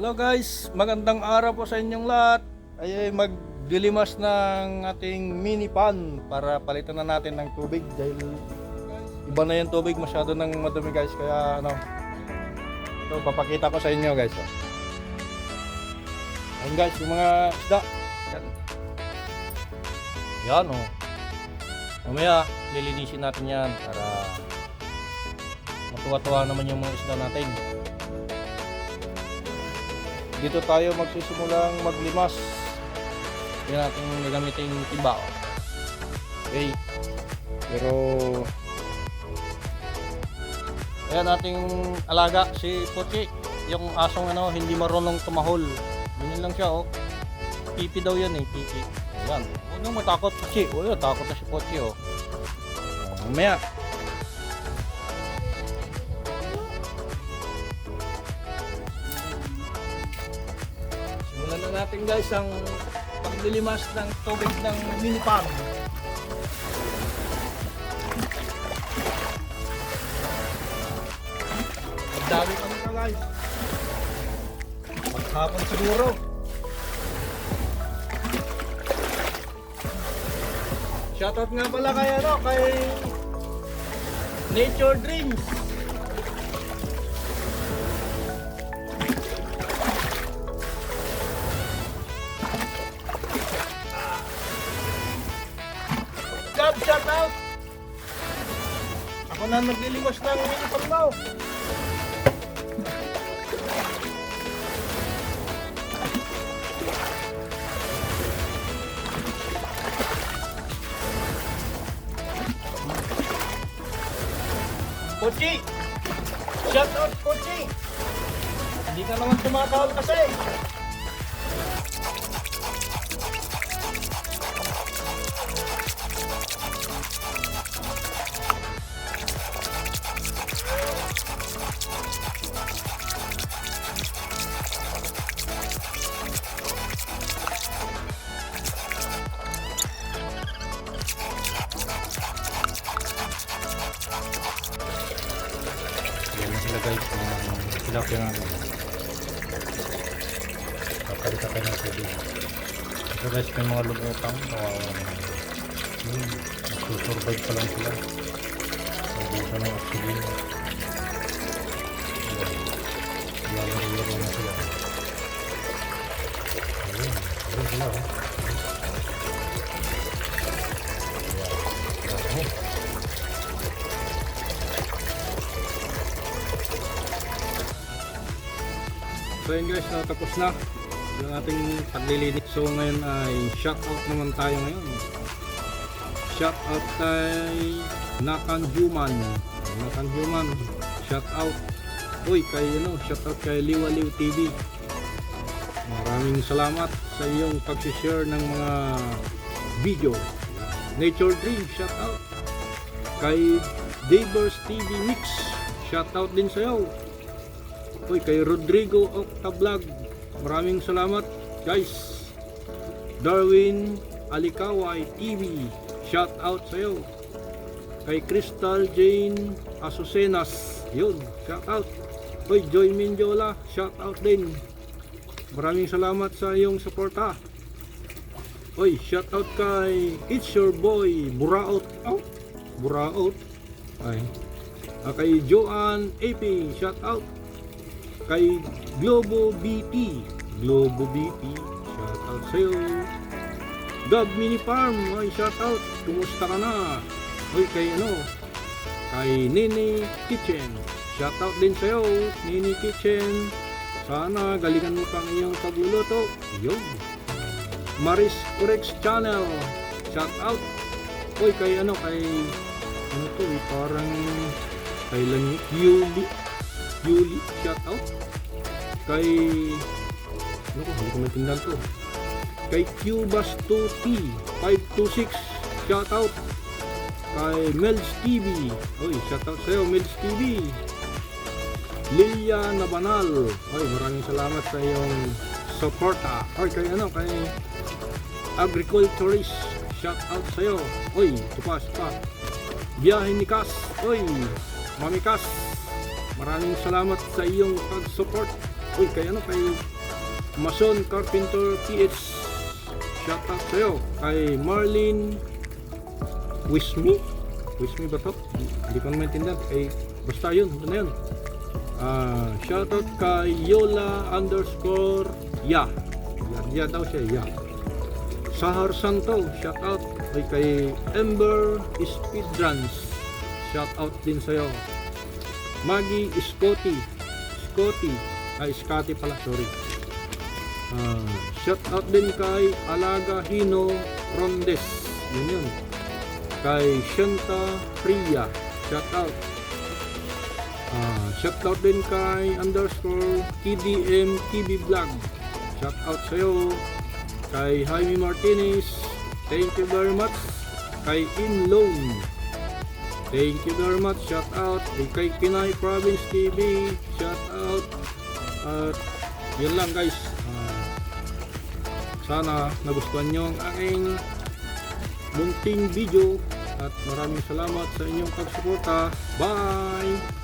Hello guys, magandang araw po sa inyong lahat. Ay magdilimas ng ating mini pan para palitan na natin ng tubig dahil iba na yung tubig. Masyado nang madumi guys. Kaya ano ito papakita ko sa inyo guys. Oh. Ayun guys yung mga isda. Yan, yan oh. Mamaya lilinisin natin yan para matuwa-tuwa naman yung mga isda natin dito tayo magsisimulang maglimas. Yan natin gagamitin timba oh. okay. Pero ayan ating alaga si Pochi. Yung asong ano hindi marunong tumahol. Ganyan lang siya oh. Pipi daw yan eh pipi. Ayan. Huwag nang matakot Pochi. Wala takot na si Pochi oh. Mamaya natin guys ang paglilimas ng tubig ng mini. Ang dami kami ka guys. Maghapon siguro. Shoutout nga pala kay ano, kay Nature Dreams. Gab, shout out! Ako na nagliliwas ng mini panglaw. Pochi! Shout out, Pochi! Hindi ka naman tumatawag kasi. Guys, yung tilapia natin. Papalita ka ng tubig. Ito guys, may mga lumutang. Naman. Yun, nagsusurvive pa lang sila. Naubusan ng oxygen. Lalaro-laro na sila. Ayun, ayun sila oh. So yun guys, natapos na yung ating paglilinis. So ngayon ay shout out naman tayo ngayon. Shout out kay Nakan Human. Nakan Human, shout out. Uy, kay ano, shout out kay Liwaliw TV. Maraming salamat sa iyong pag-share ng mga video. Nature Dream, shout out. Kay Davers TV Mix, shout out din sa iyo. Uy, kay Rodrigo Octablog. Maraming salamat, guys. Darwin Alikaway TV. Shout out sa iyo. Kay Crystal Jane Asucenas. Yun, shout out. Uy, Joy Mindiola, shout out din. Maraming salamat sa iyong suporta. Uy, shout out kay It's Your Boy Buraot. Oh, Buraot. Ay. Ah, kay Joanne AP, shout out kay Globo BP Globo BP shout out sa'yo Gab Mini Farm. Ay shout out kumusta ka na? Ay kay ano? Kay Nini Kitchen. Shout out din sa'yo Nini Kitchen. Sana galingan mo pang iyong pagluluto. Yun. Maris Orex Channel. Shout out Uy, kay ano, kay ano to eh, parang kailan? Yuli. Yuli, shout out kay ano ko, hindi ko maintindihan to kay Cubas 2T 526 shout out kay Mel's TV oy shout out sa'yo Mel's TV Lilia Nabanal. Oy maraming salamat sa iyong suporta. Oy kay ano kay Agriculturist shout out sa'yo. Oy tupas pa. Biyahe ni Kas. Oy Mami Kas Maraming salamat sa iyong pag-support. Uy, kay ano, kay Mason Carpenter PH. Shout out sa'yo. Kay Marlene Wismi. Wismi ba to? Hindi ko na maintindihan. Eh, basta yun. Ano yun? Ah, shout out kay Yola underscore Ya. Ya, ya daw siya, ya. Sahar Santo, shout out. Ay kay Ember Speedruns. Shout out din sa'yo. Maggie Scotty. Scotty. Ay, Scotty pala, sorry. Ah, shout out din kay Alaga Hino Rondes. Yun yun. Kay Shanta Priya. Shout out. Ah, shout out din kay underscore TDM TV Vlog. Shout out sa'yo. Kay Jaime Martinez. Thank you very much. Kay Inloan. Thank you very much. Shout out. Kay Pinay Province TV. Shout out. At yun lang guys. Sana nagustuhan nyo ang aking munting video. At maraming salamat sa inyong pagsuporta. Bye!